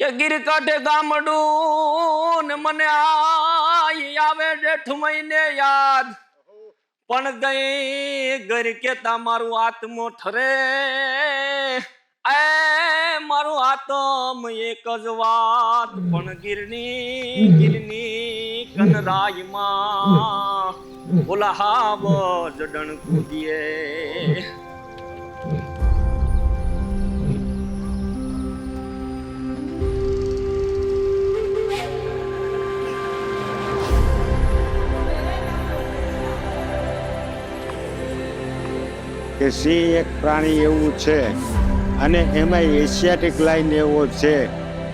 કે ગીર કાઢે ગામડું મને આવે જેઠ મહિને યાદ. પણ ગઈ ઘર કે તમારું આત્મો ઠરે. એ મારું આત્મ એક જ વાત. પણ ગીરની ગીરની કનરાયમાં ઓલા હાવ જડણ કૂદીએ કે સિંહ એક પ્રાણી એવું છે. અને એમાં એશિયાટિક લાઈન એવો છે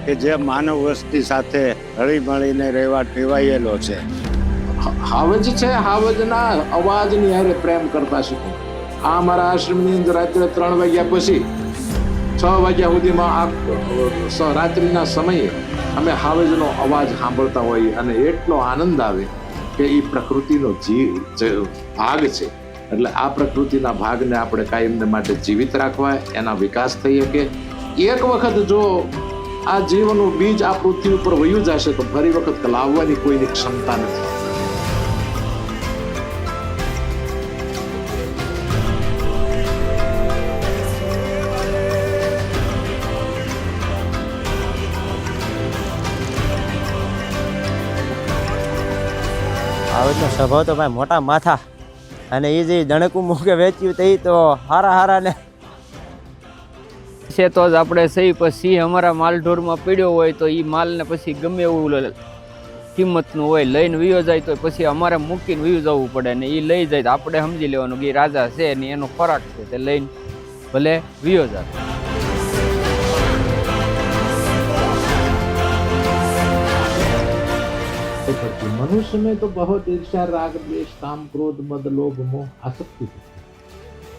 કે જે માનવ વસ્તી સાથે હળી મળીને રહેવા ટેવાયેલો છે. હાવજ છે, હાવજના અવાજની હારે પ્રેમ કરતા શીખો. આ અમારા આશ્રમની અંદર રાત્રે ત્રણ વાગ્યા પછી છ વાગ્યા સુધીમાં આ રાત્રિના સમયે અમે હાવજનો અવાજ સાંભળતા હોઈએ અને એટલો આનંદ આવે કે એ પ્રકૃતિનો જીવ ભાગ છે. એટલે આ પ્રકૃતિના ભાગને આપણે કાયમને માટે જીવિત રાખવા એના વિકાસ થઈ શકે. એક વખત જો આ જીવનું બીજ આ પૃથ્વી ઉપર વયું જશે, તો ફરી વખત લાવવાની કોઈની ક્ષમતા નથી. તો સ્વભાવ તો ભાઈ મોટા માથા. અને એ જે દણકું મૂકે વેચ્યું તે તો હારા હારા ને. છે તો જ આપણે સહી પછી અમારા માલઢોરમાં પીડ્યો હોય તો એ માલને પછી ગમે એવું કિંમતનું હોય. લઈને વિયો જાય તો પછી અમારે મૂકીને વિયું જવું પડે ને એ લઈ જાય તો આપણે સમજી લેવાનું કે રાજા છે ને એનો ખોરાક છે તે લઈને ભલે વિયો જાય. करती मनुष्य में तो बहुत ईर्ष्या, राग, द्वेष, काम, क्रोध, मद, लोभ, मोह आसक्ति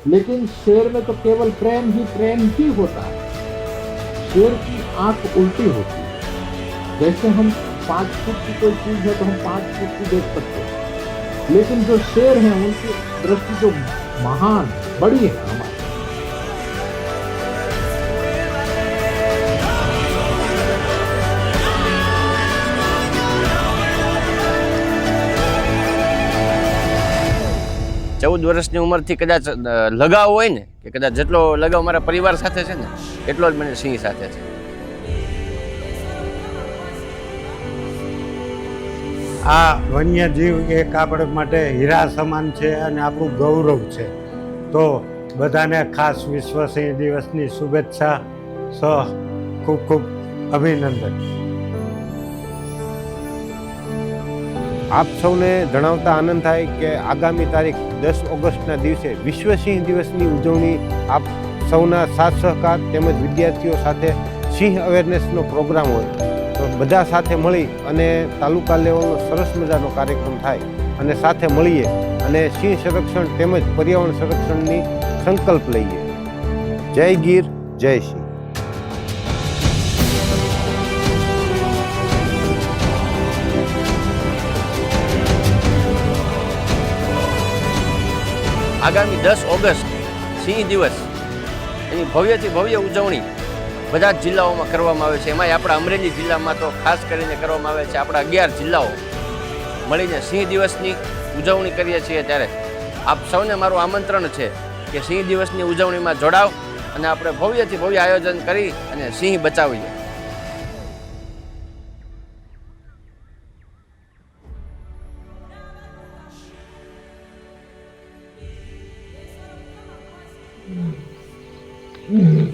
लेकिन शेर में तो केवल प्रेम ही प्रेम ही होता है। शेर की आँख उल्टी होती है। जैसे हम पाँच फुट की कोई चीज़ है तो हम पाँच फुट की देख सकते हैं। लेकिन जो शेर हैं, उनकी दृष्टि जो महान, बड़ी है हमारी। ચૌદ વર્ષની ઉંમરથી કદાચ લગાવ હોય ને, કે કદાચ જેટલો લગાવ મારા પરિવાર સાથે છે ને, એટલો જ મને સિંહ સાથે છે. આ વન્યજીવ એક આપણે માટે હીરા સમાન છે અને આપણું ગૌરવ છે. તો બધાને ખાસ વિશ્વ સિંહ દિવસની શુભેચ્છા, સહ, ખૂબ ખૂબ અભિનંદન. આપ સૌને જણાવતા આનંદ થાય કે આગામી તારીખ દસ ઓગસ્ટના દિવસે વિશ્વ સિંહ દિવસની ઉજવણી આપ સૌના સાથ સહકાર તેમજ વિદ્યાર્થીઓ સાથે સિંહ અવેરનેસનો પ્રોગ્રામ હોય તો બધા સાથે મળી અને તાલુકા લેવલનો સરસ મજાનો કાર્યક્રમ થાય અને સાથે મળીએ અને સિંહ સંરક્ષણ તેમજ પર્યાવરણ સંરક્ષણની સંકલ્પ લઈએ. જય ગીર, જય સિંહ. આગામી દસ ઓગસ્ટ સિંહ દિવસ, એની ભવ્યથી ભવ્ય ઉજવણી બધા જ જિલ્લાઓમાં કરવામાં આવે છે. એમાંય આપણા અમરેલી જિલ્લામાં તો ખાસ કરીને કરવામાં આવે છે. આપણા અગિયાર જિલ્લાઓ મળીને સિંહ દિવસની ઉજવણી કરીએ છીએ ત્યારે. આપ સૌને મારું આમંત્રણ છે કે સિંહ દિવસની ઉજવણીમાં જોડાવ અને આપણે ભવ્યથી ભવ્ય આયોજન કરી અને સિંહ બચાવીએ. Mm-hmm.